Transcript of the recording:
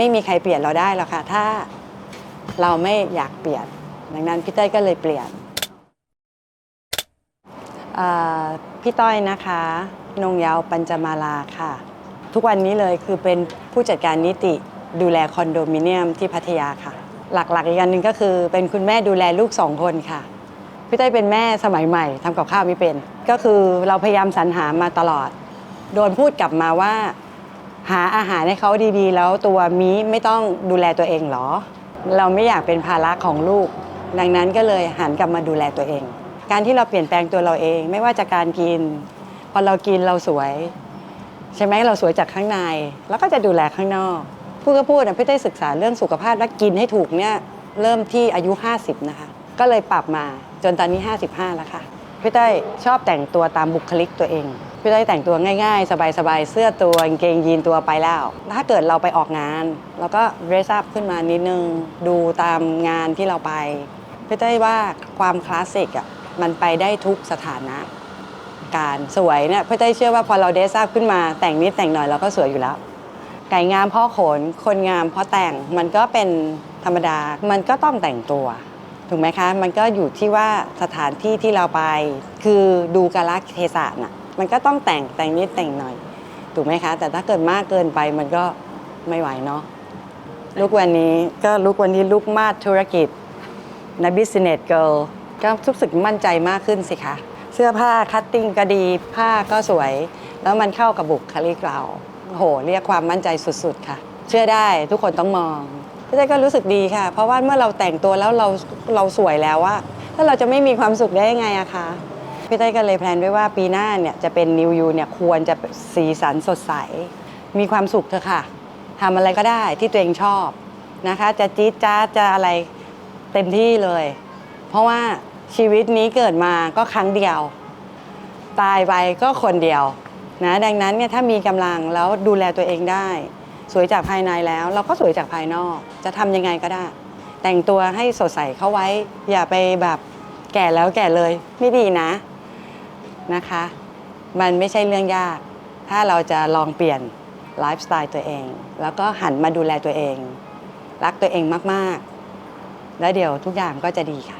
ไม่มีใครเปลี่ยนเราได้หรอกค่ะ ถ้าเราไม่อยากเปลี่ยน ดังนั้นพี่เต้ยก็เลยเปลี่ยนพี่ต้อยนะคะ นงเยาวปัญจมาลาค่ะ ทุกวันนี้เลยคือเป็นผู้จัดการนิติดูแลคอนโดมิเนียมที่พัทยาค่ะ หลักๆอีกอันหนึ่งก็คือเป็นคุณแม่ดูแลลูกสองคนค่ะ พี่เต้ยเป็นแม่สมัยใหม่ทำกับข้าวไม่เป็น ก็คือเราพยายามสรรหามาตลอด โดนพูดกลับมาว่า หาอาหารให้เขาดีๆ แล้วตัวมีไม่ต้องดูแลตัวเองเหรอ เราไม่อยากเป็นภาระของลูก ดังนั้นก็เลยหันกลับมาดูแลตัวเอง การที่เราเปลี่ยนแปลงตัวเราเอง ไม่ว่าจากการกิน พอเรากินเราสวย ใช่ไหมเราสวยจากข้างใน แล้วก็จะดูแลข้างนอกพูดก็พูดนะพี่เต้ศึกษาเรื่องสุขภาพและกินให้ถูกเนี่ยเริ่มที่อายุ 50 นะคะ ก็เลยปรับมาจนตอนนี้ 55 แล้วค่ะพี่เต้ยชอบแต่งตัวตามบุคลิกตัวเอง พี่เต้ยแต่งตัวง่ายๆ สบายๆ เสื้อตัวกางเกงยีนตัวไปแล้ว ถ้าเกิดเราไปออกงาน เราก็เรสอัพขึ้นมานิดนึง ดูตามงานที่เราไปพี่เต้ยว่าความคลาสสิกอะมันไปได้ทุกสถานะการสวยเนี่ยพี่เต้ยเชื่อว่าพอเราเดซอัพขึ้นมาแต่งนิดแต่งหน่อยเราก็สวยอยู่แล้วไก่งามเพ่อขน คนงามเพราะแต่งมันก็เป็นธรรมดา มันก็ต้องแต่งตัวถูกไหมคะ มันก็อยู่ที่ว่าสถานที่ที่เราไป คือดูกาลเทศะน่ะ มันก็ต้องแต่งแต่งนิดแต่งหน่อย ถูกไหมคะ แต่ถ้าเกิดมากเกินไปมันก็ไม่ไหวเนาะลูกวันนี้ก็ลูกวันนี้ลูกมาดธุรกิจใน business girl ก็รู้สึกมั่นใจมากขึ้นสิคะ เสื้อผ้าคัตติ้งก็ดี ผ้าก็สวย แล้วมันเข้ากับบุคลิกเราโอ้โห เรียกความมั่นใจสุดๆ ค่ะ เชื่อได้ทุกคนต้องมองพี่เต้ก็รู้สึกดีค่ะ เพราะว่าเมื่อเราแต่งตัวแล้วเราเราสวยแล้วว่าถ้าเราจะไม่มีความสุขได้ยังไงอะคะ พี่เต้ยก็เลยแพลนไว้ว่าปีหน้าเนี่ยจะเป็นนิวยูเนี่ยควรจะสีสันสดใส มีความสุขเถอะค่ะทำอะไรก็ได้ที่ตัวเองชอบนะคะ จะจี๊ดจ๊าจะอะไรเต็มที่เลย เพราะว่าชีวิตนี้เกิดมาก็ครั้งเดียว ตายไปก็คนเดียวนะดังนั้นเนี่ยถ้ามีกำลังแล้วดูแลตัวเองได้ สวยจากภายในแล้ว เราก็สวยจากภายนอก จะทำยังไงก็ได้ แต่งตัวให้สดใสเข้าไว้ อย่าไปแบบแก่แล้วแก่เลย ไม่ดีนะ นะคะ มันไม่ใช่เรื่องยาก ถ้าเราจะลองเปลี่ยนไลฟ์สไตล์ตัวเอง แล้วก็หันมาดูแลตัวเอง รักตัวเองมาก ๆ แล้วเดี๋ยวทุกอย่างก็จะดีค่ะ